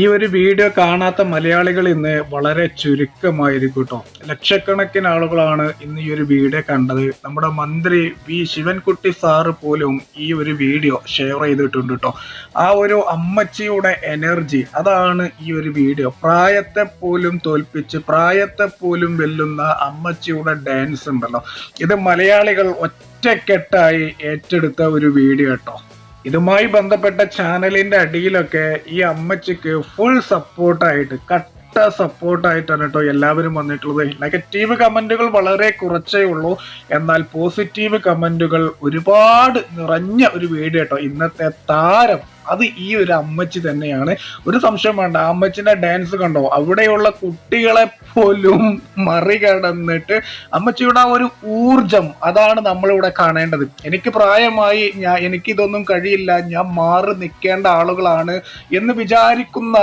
ഈ ഒരു വീഡിയോ കാണാത്ത മലയാളികൾ ഇന്ന് വളരെ ചുരുക്കമായിരിക്കും കേട്ടോ. ലക്ഷക്കണക്കിന് ആളുകളാണ് ഇന്ന് ഈ ഒരു വീഡിയോ കണ്ടത്. നമ്മുടെ മന്ത്രി വി ശിവൻകുട്ടി സാറ് പോലും ഈ ഒരു വീഡിയോ ഷെയർ ചെയ്തിട്ടുണ്ട് കേട്ടോ. ആ ഒരു അമ്മച്ചിയുടെ എനർജി അതാണ് ഈ ഒരു വീഡിയോ. പ്രായത്തെ പോലും തോൽപ്പിച്ച് പ്രായത്തെ പോലും വെല്ലുന്ന അമ്മച്ചിയുടെ ഡാൻസ് ഉണ്ടല്ലോ. ഇത് മലയാളികൾ ഒറ്റക്കെട്ടായി ഏറ്റെടുത്ത ഒരു വീഡിയോ കേട്ടോ. ഇതുമായി ബന്ധപ്പെട്ട ചാനലിന്റെ അടിയിലൊക്കെ ഈ അമ്മച്ചിക്ക് ഫുൾ സപ്പോർട്ടായിട്ട് കട്ട സപ്പോർട്ടായിട്ടാണ് കേട്ടോ എല്ലാവരും വന്നിട്ടുള്ളത്. നെഗറ്റീവ് കമന്റുകൾ വളരെ കുറച്ചേ ഉള്ളൂ. എന്നാൽ പോസിറ്റീവ് കമന്റുകൾ ഒരുപാട് നിറഞ്ഞ ഒരു വീഡിയോ കേട്ടോ. ഇന്നത്തെ താരം അത് ഈ ഒരു അമ്മച്ചി തന്നെയാണ്. ഒരു സംശയം വേണ്ട അമ്മച്ചിന്റെ ഡാൻസ് കണ്ടോ? അവിടെയുള്ള കുട്ടികളെ പോലും മറികടന്നിട്ട് അമ്മച്ചിയുടെ ആ ഒരു ഊർജം അതാണ് നമ്മളിവിടെ കാണേണ്ടത്. എനിക്ക് പ്രായമായി ഞാൻ എനിക്കിതൊന്നും കഴിയില്ല ഞാൻ മാറി നിൽക്കേണ്ട ആളുകളാണ് എന്ന് വിചാരിക്കുന്ന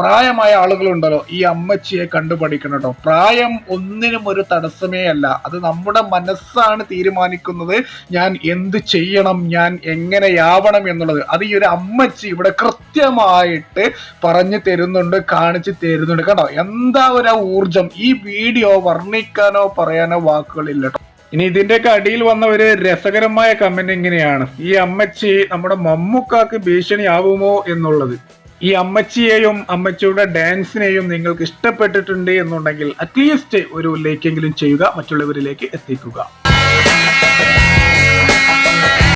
പ്രായമായ ആളുകളുണ്ടല്ലോ ഈ അമ്മച്ചിയെ കണ്ടുപഠിക്കണം കേട്ടോ പ്രായം ഒന്നിനും ഒരു തടസ്സമേ അല്ല. അത് നമ്മുടെ മനസ്സാണ് തീരുമാനിക്കുന്നത്. ഞാൻ എന്ത് ചെയ്യണം ഞാൻ എങ്ങനെയാവണം എന്നുള്ളത്. അത് ഈ ഒരു അമ്മച്ചി ഇവിടെ കൃത്യമായിട്ട് പറഞ്ഞു തരുന്നുണ്ട് കാണിച്ചു തരുന്നുണ്ട്. കേട്ടോ എന്താ ഒരു ഊർജം ഈ വീഡിയോ വർണിക്കാനോ പറയാനോ വാക്കുകളില്ല ഇനി ഇതിന്റെയൊക്കെ അടിയിൽ വന്ന ഒരു രസകരമായ കമന്റ് ഇങ്ങനെയാണ്. ഈ അമ്മച്ചി നമ്മുടെ മമ്മൂക്കാക്ക് ഭീഷണിയാവുമോ എന്നുള്ളത്. ഈ അമ്മച്ചിയെയും അമ്മച്ചിയുടെ ഡാൻസിനെയും നിങ്ങൾക്ക് ഇഷ്ടപ്പെട്ടിട്ടുണ്ട് എന്നുണ്ടെങ്കിൽ അറ്റ്ലീസ്റ്റ് ഒരു ലൈക്കെങ്കിലും ചെയ്യുക മറ്റുള്ളവരിലേക്ക് എത്തിക്കുക.